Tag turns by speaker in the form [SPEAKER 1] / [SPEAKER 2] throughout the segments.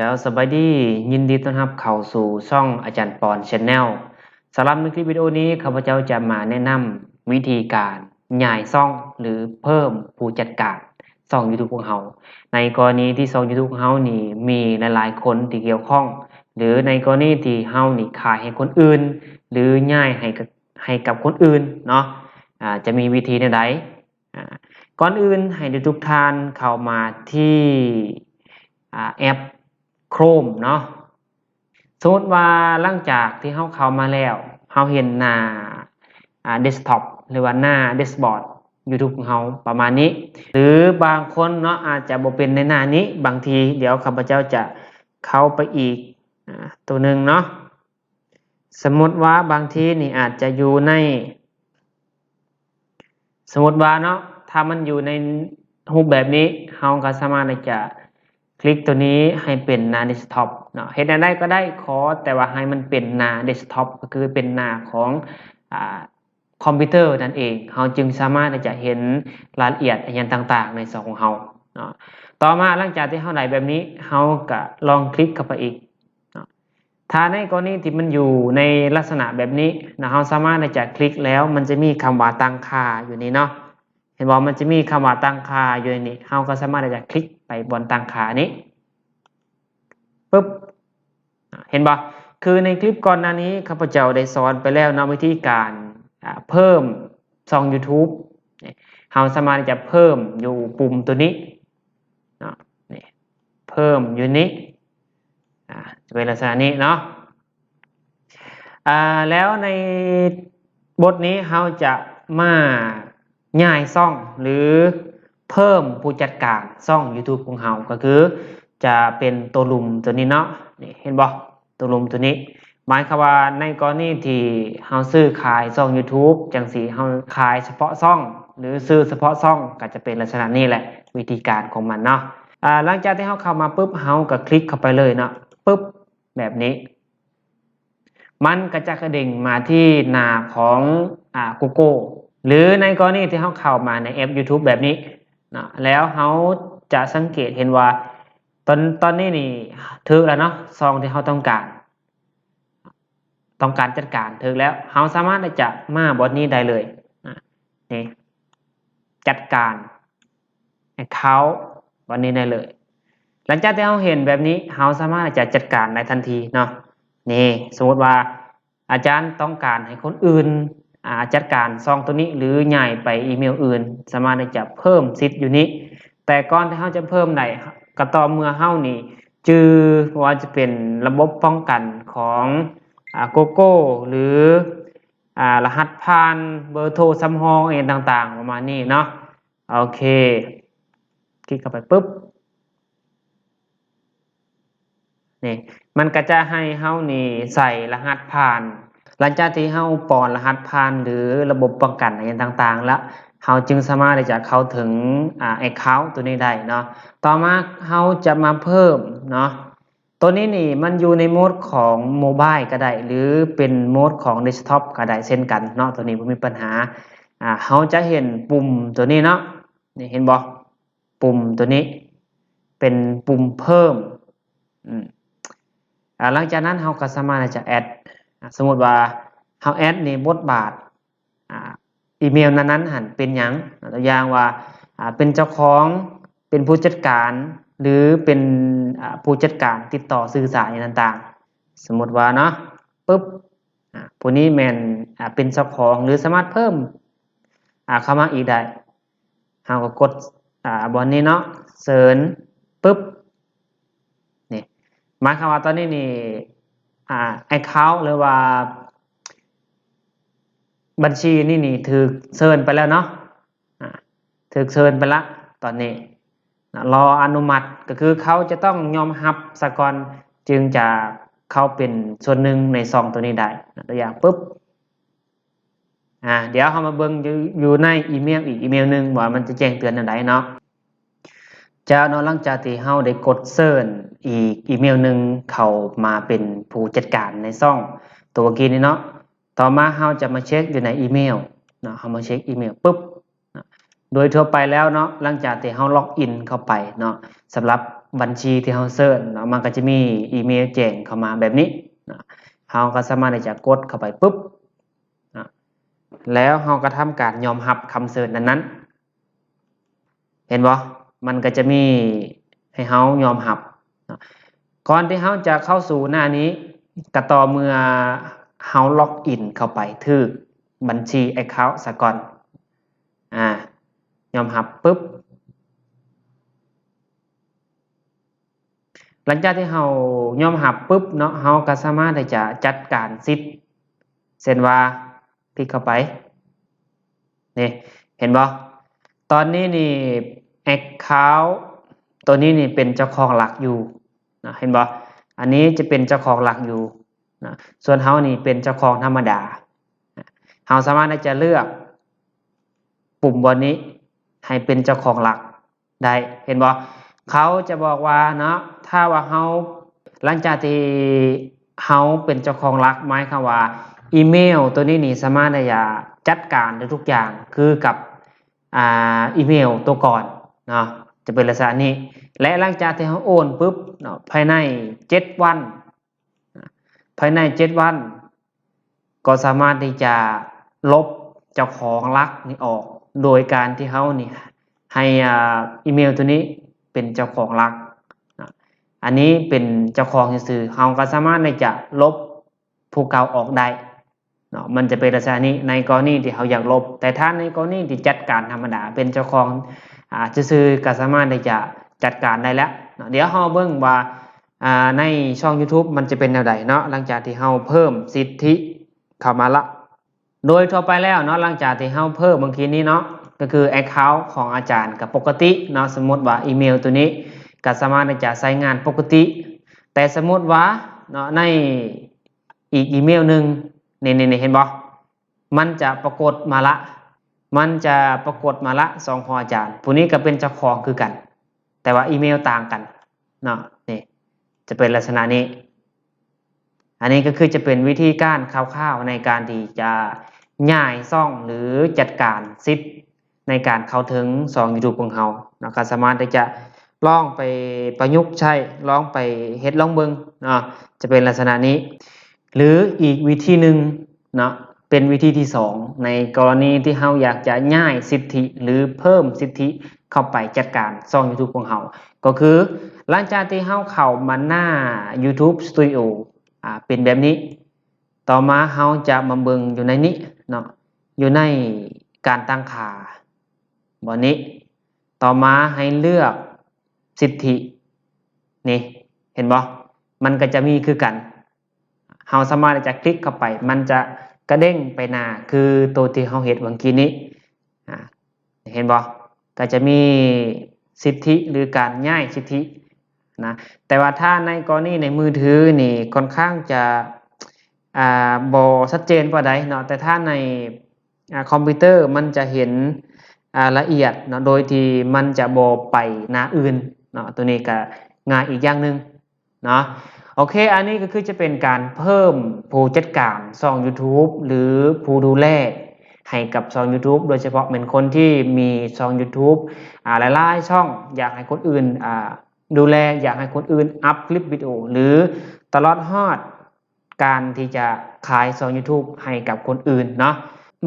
[SPEAKER 1] จ้าสบายดี ยินดีต้อนรับเข้าสู่ช่องอาจารย์ปอนชแนลสำหรับในคลิปวิดีโอนี้ข้าพเจ้าจะมาแนะนำวิธีการย้ายช่องหรือเพิ่มผู้จัดการช่อง YouTube ของเราในกรณีที่ช่อง YouTube ของเรานี่มีหลายๆคนที่เกี่ยวข้อง หรือในกรณีที่เฮานี่ขายให้คนอื่น หรือย้ายให้กับให้กับคนอื่นเนาะจะมีวิธีใดอ่าก่อนอื่นให้ทุกท่านเข้ามาที่อ่า แอป Chrome เนาะสมมติว่าหลังจากที่เราเข้ามาแล้วเราเห็นหน้าอ่า desktop หรือว่าหน้า dashboard YouTube ของเราประมาณนี้ หรือบางคนเนาะอาจจะบเป็นในหน้านี้ บางทีเดี๋ยวข้าพเจ้าจะเข้าไปอีกอตัวหนึ่งเนาะสมมติว่าบางทีนี่อาจจะอยู่ใน สมมติว่าเนาะถ้ามันอยู่ในรูปแบบนี้เราก็สามารถที่จะ คลิกตัวนี้ให้เป็นหน้าเดสก์ท็อปเนาะเห็นได้ก็ได้ขอแต่ว่าให้มันเป็นหน้าเดสก์ท็อปก็คือเป็นหน้าของอคอมพิวเตอร์นั่นเองเราจึงสามารถที่จะเห็นรายละเอียดอย่างต่าง ๆ ในส่วนของเราเนาะต่อมาหลังจากที่เราได้แบบนี้เราก็ลองคลิกเข้าไปอีกถ้าในกรณีที่มันอยู่ในลักษณะแบบนี้นะเราสามารถที่จะคลิกแล้วมันจะมีคำว่าตั้งค่าอยู่นี่เนาะ เห็นบอกมันจะมีคำว่าตั้งค่าอยู่ในนี้เราก็สามารถที่จะคลิกไปบนตั้งค่านี้ปึ๊บเห็นบ่คือในคลิปก่อนหน้านี้ข้าพเจ้าได้สอนไปแล้วนะวิธีการเพิ่มช่อง YouTube เราสามารถจะเพิ่มอยู่ปุ่มตัวนี้เนาะนี่เพิ่มอยู่นี้จะเป็นลักษณะนี้เนาะอ่าแล้วในบทนี้เราจะมา ย้ายซ่องหรือเพิ่มผู้จัดการซ่อง YouTube ของเราก็คือ จะเป็นตัวลุมตัวนี้เนาะนี่เห็นบ่ตัวลุมตัวนี้ หมายความว่าในกรณีที่เฮาซื้อขายช่อง YouTube จังสีเฮาขายเฉพาะช่อง หรือซื้อเฉพาะช่องก็จะเป็นลักษณะนี้แหละวิธีการของมันเนาะอ่าหลังจากที่เฮาเข้ามาปุ๊บเฮาก็คลิกเข้าไปเลยเนาะปุ๊บแบบนี้ มันก็จะกระดิ่งมาที่หน้าของอ่า Google หรือในกรณีที่เฮาเข้ามาในแอป YouTube แบบนี้นะแล้วเฮาจะสังเกตเห็นว่า ตอนตอนนี้นี่ถึกแล้วเนาะซองที่เขาต้องการ ต้องการจัดการถึกแล้วเขาสามารถจะมาบทนี้ได้เลยอะนี่จัดการให้เขาวันนี้ได้เลย หลังจากที่เราเห็นแบบนี้เราสามารถจะจัดการได้ทันทีเนาะนี่สมมติว่าอาจารย์ต้องการให้คนอื่น จัดการซองตัวนี้หรือย้ายไปอีเมลอื่น สามารถจะเพิ่มสิทอยู่นี้ แต่ก่อนที่เราจะเพิ่มได้ก็ต่อเมื่อเฮานี่จือว่าจะเป็นระบบป้องกันของอาโกโก้หรืออารหัสผ่านเบอร์โทรซ้ำห้องเองต่างๆ ประมาณนี้เนาะโอเค คลิกเข้าไปปุ๊บนี่มันก็จะให้เฮานี่ใส่รหัสผ่าน หลังจากที่เฮาปอนรหัสผ่านหรือระบบป้องกันอะไรต่างๆ แล้วเราจึงสามารถที่จะเข้าถึงอ่า account ตัวนี้ได้เนาะต่อมาเราจะมาเพิ่มเนาะตัวนี้นี่มันอยู่ในโหมดของโมบายก็ได้ หรือเป็นโหมดของเดสก์ท็อปก็ได้เช่นกันเนาะตัวนี้ไม่มีปัญหาอ่าเราจะเห็นปุ่มตัวนี้เนาะนี่เห็นบ่ปุ่มตัวนี้ เป็นปุ่มเพิ่มอืมอ่าหลังจากนั้นเราก็สามารถจะแอด สมมติว่าเราแอดในบทบาทอีเมลนั้นๆหันเป็นหยังตัวอย่างว่าเป็นเจ้าของเป็นผู้จัดการหรือเป็นผู้จัดการติดต่อสื่อสารอย่างต่างๆ สมมติว่าเนาะปุ๊บผู้นี้แมนเป็นเจ้าของหรือสามารถเพิ่มอ่าเข้ามาอีกได้เราก็กดอ่าบนนี้เนาะเสิร์ชปุ๊บนี่หมายความว่าตอนนี้นี่ อ่า account หรือว่า บัญชีนี่นี่ถือเชิญไปแล้วเนาะถือเชิญไปละตอนนี้รออนุมัติก็คือเขาจะต้องยอมรับสกอนจึงจะเข้าเป็นส่วนหนึ่งในซองตัวนี้ได้ตัวอย่างปุ๊บอ่าเดี๋ยวเขามาเบิ่งอยู่ในอีเมลอีกอีเมลหนึ่งว่ามันจะแจ้งเตือนอันใดเนาะ จะเนาะหลังจากที่เฮาได้กดเซิร์นอีกอีเมลหนึ่งเข้ามาเป็นผู้จัดการในซ่องตัวเมื่อกี้นี้เนาะต่อมาเราจะมาเช็คอยู่ในอีเมลเนาะเรามาเช็คอีเมลปุ๊บโดยทั่วไปแล้วเนาะหลังจากที่เราล็อกอินเข้าไปเนาะสำหรับบัญชีที่เราเสิร์ชเนาะมันก็จะมีอีเมลแจ้งเข้ามาแบบนี้เนาะเราก็สามารถที่จะกดเข้าไปปุ๊บนะแล้วเราก็ทำการยอมรับคำเสิร์ชนั้นๆ เห็นบ่ มันก็จะมีให้เรายอมรับก่อนที่เราจะเข้าสู่หน้านี้ก็ต่อเมื่อเราล็อกอินเข้าไปถึกบัญชี account ซะก่อนอ่ายอมรับปุ๊บหลังจากที่เรายอมรับปุ๊บเนาะเราก็สามารถที่จะจัดการสิทธิ์เช่นว่าคลิกเข้าไปนี่เห็นบ่ตอนนี้นี่ account ตัวนี้นี่เป็นเจ้าของหลักอยู่นะเห็นบ่อันนี้จะเป็นเจ้าของหลักอยู่นะส่วนเฮานี่เป็นเจ้าของธรรมดาเฮาสามารถที่จะเลือกปุ่มบนนี้ให้เป็นเจ้าของหลักได้เห็นบ่เขาจะบอกว่าเนาะถ้าว่าเฮาหลังจากที่เฮาเป็นเจ้าของหลักหมายความว่าอีเมลตัวนี้นี่สามารถที่จะจัดการได้ทุกอย่างคือกับอ่าอีเมลตัวก่อน เนาะจะเป็นลักษณะนี้ และหลังจากที่เขาโอนปุ๊บเนาะภายในเจ็ดวัน ภายในเจ็ดวัน ก็สามารถที่จะลบเจ้าของลักนี่ออก โดยการที่เขานี่ให้อีเมลตัวนี้เป็นเจ้าของลัก อันนี้เป็นเจ้าของซื่อเขาก็สามารถที่จะลบผู้เก่าออกได้ เนาะมันจะเป็นลักษณะนี้ในกรณีที่เขาอยากลบ แต่ถ้าในกรณีที่จัดการธรรมดาเป็นเจ้าของอ่าซื่อก็สามารถที่จะจัดการได้แล้วเนาะเดี๋ยวเราเบิ่งว่าอ่าในช่อง YouTube มันจะเป็นแนวใดเนาะหลังจากที่เราเพิ่มสิทธิเข้ามาละ โดยทั่วไปแล้วเนาะหลังจากที่เฮาเพิ่มบางทีนี้เนาะก็คือ Account ของอาจารย์กับปกติเนาะสมมติว่าอีเมลตัวนี้ก็สามารถจะใช้งานปกติ แต่สมมติว่าเนาะในอีกอีเมลหนึ่ง นี่นี่เห็นบ่มันจะปรากฏมาละ มันจะปรากฏมาละสองขออาจารย์ผู้นี้ก็เป็นเจ้าของคือกัน แต่ว่าอีเมลต่างกันเนาะนี่จะเป็นลักษณะนี้ อันนี้ก็คือจะเป็นวิธีการคร่าวๆในการที่จะย่ายซ่องหรือจัดการซิทในการเข้าถึงซอง YouTube ของเรานะครับสามารถที่จะลองไปประยุกต์ใช้ลองไปเฮ็ดลองเบิงเนาะจะเป็นลักษณะนี้ หรืออีกวิธีหนึ่งเนาะเป็นวิธีที่สองในกรณีที่เราอยากจะย่ายสิทธิหรือเพิ่มสิทธิเข้าไปจัดการซอง YouTube ของเราก็คือหลังจากที่เราเข้ามาหน้า YouTube Studio อ่าเป็นแบบนี้ ต่อมาเราจะมาเบิงอยู่ในนี้เนาะอยู่ในการตั้งค่าบนนี้ ต่อมาให้เลือกสิทธินี่เห็นบ่มันก็จะมีคือกัน เราสามารถจะคลิกเข้าไป มันจะกระเด้งไปหน้าคือตัวที่เราเห็นเมื่อกี้นี้เห็นบ่ก็จะมีสิทธิหรือการย้ายสิทธินะแต่ว่าถ้าในกรณีในมือถือนี่ค่อนข้างจะอ่าบ่ชัดเจนกว่าใดเนาะแต่ถ้าในอคอมพิวเตอร์มันจะเห็นละเอียดเนาะโดยที่มันจะบ่ไปหน้าอื่นเนาะตัวนี้ก็ง่ายอีกอย่างหนึ่งเนาะ โอเค อันนี้ก็คือจะเป็นการเพิ่มผู้จัดการช่อง YouTube หรือผู้ดูแลให้กับช่อง YouTube โดยเฉพาะเป็นคนที่มีช่อง YouTube อ่าหลายๆช่องอยากให้คนอื่นอ่าดูแลอยากให้คนอื่นอัพคลิปวิดีโอหรือตลอดฮอดการที่จะขายช่อง YouTube ให้กับคนอื่นเนาะ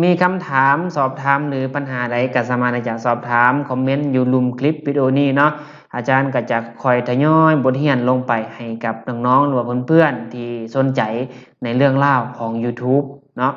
[SPEAKER 1] มีคำถามสอบถามหรือปัญหาใดก็สามารถที่จะสอบถามคอมเมนต์อยู่ลุมคลิปวิดีโอนี้เนาะอาจารย์ก็จะคอยทยอยบทเรียนลงไปให้กับน้องๆหรือว่าเพื่อนๆที่สนใจในเรื่องเล่าของ YouTube เนาะ